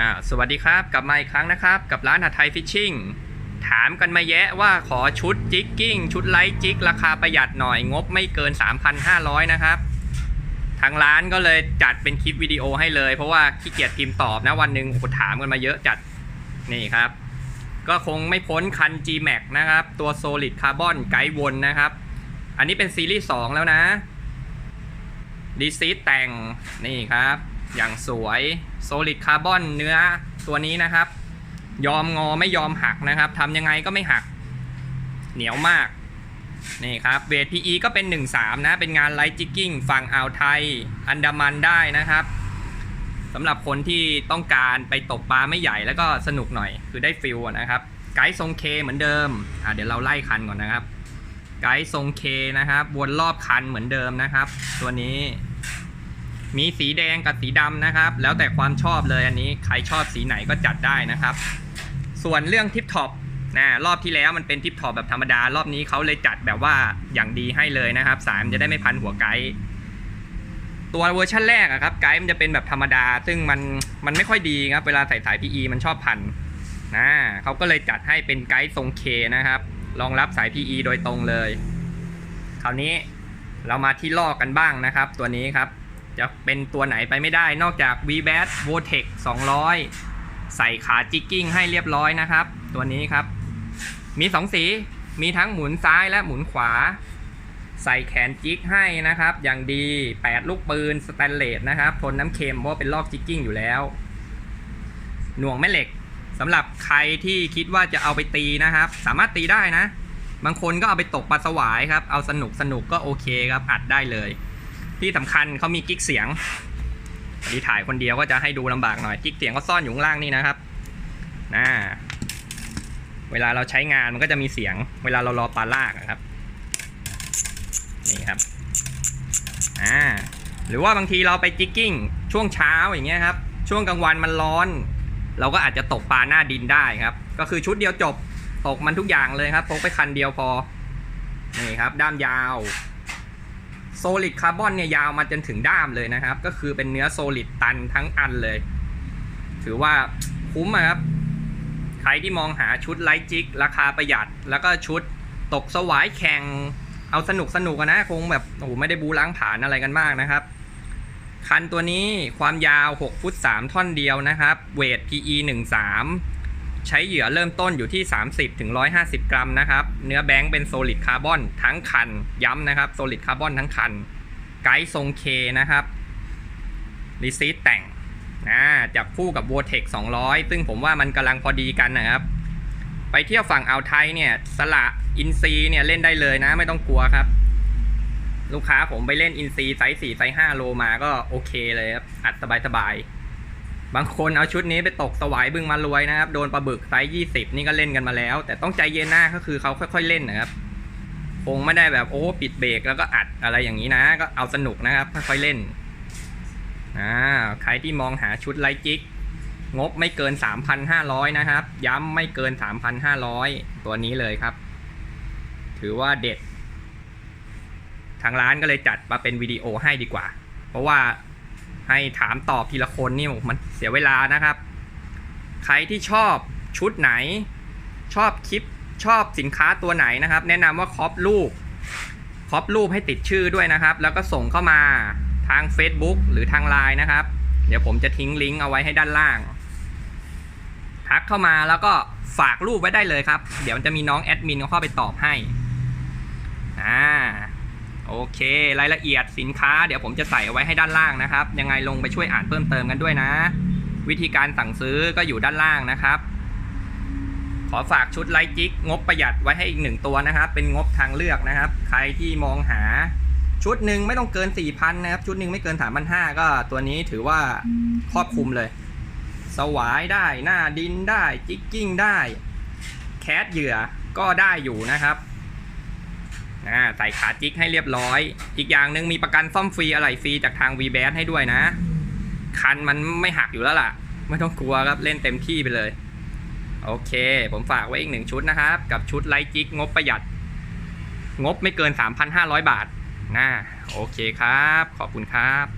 อ่าสวัสดีครับ กลับมาอีกครั้งนะครับ กับร้านหัดไทยฟิชชิ่งถามกันมาแยะว่าขอชุดจิกกิ้ง ชุดไลท์จิก ราคาประหยัดหน่อยงบไม่เกิน 3,500 นะครับ ทางร้านก็เลยจัดเป็นคลิปวิดีโอให้เลย เพราะว่าขี้เกียจพิมพ์ตอบนะวันหนึ่งโอ้ถามกันมาเยอะจัดนี่ครับ ก็คงไม่พ้นคัน G-Max นะครับ ตัว Solid Carbon ไกด์วนนะครับ อันนี้เป็นซีรีส์ 2 แล้วนะดีซีแต่งนี่ครับ อย่างสวย Solid Carbon เนื้อตัวนี้นะครับ ยอมงอไม่ยอมหักนะครับทำยังไงก็ไม่หัก เหนียวมากนี่ครับเวท PE ก็เป็น 1.3 นะ เป็นงานไลท์จิกกิ้งฝั่งอ่าวไทย อันดามันได้นะครับสำหรับคนที่ต้องการไปตกปลาไม่ใหญ่แล้วก็สนุกหน่อยคือได้ฟิลนะครับ ไกด์ทรงเคเหมือนเดิมอะเดี๋ยวเราไล่คันก่อนนะครับ ไกด์ทรงเคนะครับ วนรอบคันเหมือนเดิมนะครับ ตัวนี้ มีสีแดงกับสีดำนะครับ แล้วแต่ความชอบเลยอันนี้ใครชอบสีไหนก็จัดได้นะครับ ส่วนเรื่องทิปท็อปนะรอบที่แล้วมันเป็นทิปท็อปแบบธรรมดารอบนี้เขาเลยจัดแบบว่าอย่างดีให้เลยนะครับสายมันจะได้ไม่พันหัวไกด์ตัวเวอร์ชันแรกอะครับไกด์มันจะเป็นแบบธรรมดา ซึ่งมันมันไม่ค่อยดีครับเวลาใส่สาย PE มันชอบพันนะเขาก็เลยจัดให้เป็นไกด์ทรงเคนะครับรองรับสาย PE โดยตรงเลย คราวนี้เรามาที่ลอกกันบ้างนะครับ ตัวนี้ครับ จะเป็นตัวไหนไปไม่ได้นอกจาก v b a t v o t e c 200 ใส่ขาจิกกิ้งให้เรียบร้อยนะครับ ตัวนี้ครับ มี 2 สีมีทั้งหมุนซ้ายและหมุนขวา ใส่แขนจิกให้นะครับ อย่างดี 8 ลูกปืนสแตนเลสนะครับ ทนน้ำเค็มเพราะเป็นลอกจิกกิ้งอยู่แล้ว หน่วงแม่เหล็กสำหรับใครที่คิดว่าจะเอาไปตีนะครับ สามารถตีได้นะ บางคนก็เอาไปตกปลาสวายครับ เอาสนุกสนุกก็โอเคครับอัดได้เลย ที่สำคัญเขามีกิ๊กเสียงอันนี้ถ่ายคนเดียวก็จะให้ดูลำบากหน่อยกิ๊กเสียงก็ซ่อนอยู่ข้างล่างนี่นะครับนะเวลาเราใช้งานมันก็จะมีเสียง เวลาเรารอปลาลากอะครับ นี่ครับอ่าหรือว่าบางทีเราไปจิกกิ้งช่วงเช้าอย่างเงี้ยครับ ช่วงกลางวันมันร้อน เราก็อาจจะตกปลาหน้าดินได้ครับ ก็คือชุดเดียวจบตกมันทุกอย่างเลยครับพกไปคันเดียวพอนี่ครับ ด้ามยาว โซลิดคาร์บอนเนี่ยยาวมาจนถึงด้ามเลยนะครับ ก็คือเป็นเนื้อโซลิดตันทั้งอันเลย ถือว่าคุ้มอะครับ ใครที่มองหาชุดไลท์จิกราคาประหยัด แล้วก็ชุดตกสวายแข่ง เอาสนุกสนุกนะ คงแบบโอ้โหไม่ได้บูล้างผลาญอะไรกันมากนะครับ คันตัวนี้ความยาว 6 ฟุต 3 ท่อนเดียวนะครับ เวท PE 13 ใช้เหยื่อเริ่มต้นอยู่ที่ 30ถึง150กรัมนะครับ เนื้อแบงค์เป็นโซลิดคาร์บอนทั้งคัน ย้ำนะครับโซลิดคาร์บอนทั้งคัน ไกด์ทรงเคนะครับรีซีตแต่งอ่าจับคู่กับ v o t e c 200 ซึ่งผมว่ามันกำลังพอดีกันนะครับ ไปเที่ยวฝั่งอ่าวไทยเนี่ย สละอินซีเนี่ยเล่นได้เลยนะไม่ต้องกลัวครับ ลูกค้าผมไปเล่นอินซีไซส์4ไซส์5โลมาก็โอเคเลยครับ อัดสบายๆ บางคนเอาชุดนี้ไปตกสวายบึงมารวยนะครับ โดนปลาบึกไซส์20นี่ก็เล่นกันมาแล้ว แต่ต้องใจเย็นหน้าก็คือเขาค่อย ๆเล่นนะครับคงไม่ได้แบบโอ้ปิดเบรกแล้วก็อัดอะไรอย่างนี้นะ ก็เอาสนุกนะครับค่อยๆเล่นอ่าใครที่มองหาชุดไลจิกงบไม่เกิน 3,500 นะครับ ย้ำไม่เกิน 3,500 ตัวนี้เลยครับ ถือว่าเด็ด ทางร้านก็เลยจัดมาเป็นวิดีโอให้ดีกว่า เพราะว่า ให้ถามตอบทีละคนนี่มันเสียเวลานะครับ ใครที่ชอบชุดไหน ชอบคลิปชอบสินค้าตัวไหนนะครับ แนะนำว่าครอปรูปครอปรูปให้ติดชื่อด้วยนะครับ แล้วก็ส่งเข้ามาทาง Facebook หรือทาง Line นะครับ เดี๋ยวผมจะทิ้งลิงก์เอาไว้ให้ด้านล่าง ทักเข้ามาแล้วก็ฝากรูปไว้ได้เลยครับ เดี๋ยวจะมีน้องแอดมินเขาเข้าไปตอบให้ อ่า โอเค รายละเอียดสินค้าเดี๋ยวผมจะใส่เอาไว้ให้ด้านล่างนะครับ ยังไงลงไปช่วยอ่านเพิ่มเติมกันด้วยนะ วิธีการสั่งซื้อก็อยู่ด้านล่างนะครับ ขอฝากชุดไลท์จิกงบประหยัดไว้ให้อีกหนึ่งตัวนะครับ เป็นงบทางเลือกนะครับ ใครที่มองหาชุดหนึ่งไม่ต้องเกิน 4,000 นะครับ ชุดหนึ่งไม่เกิน 3,500 ก็ตัวนี้ถือว่าครอบคลุมเลย สวายได้หน้าดินได้จิกกิ้งได้ แคสเหยื่อก็ได้อยู่นะครับ อ่าใส่ขาจิกให้เรียบร้อย อีกอย่างหนึ่งมีประกันซ่อมฟรีอะไรฟรีจากทาง v b a s ให้ด้วยนะ คันมันไม่หักอยู่แล้วล่ะ ไม่ต้องกลัวครับเล่นเต็มที่ไปเลย โอเค ผมฝากไว้อีกหนึ่งชุดนะครับ กับชุดไลจิกงบประหยัด งบไม่เกิน 3,500 บาทนะโอเคครับ ขอบคุณครับ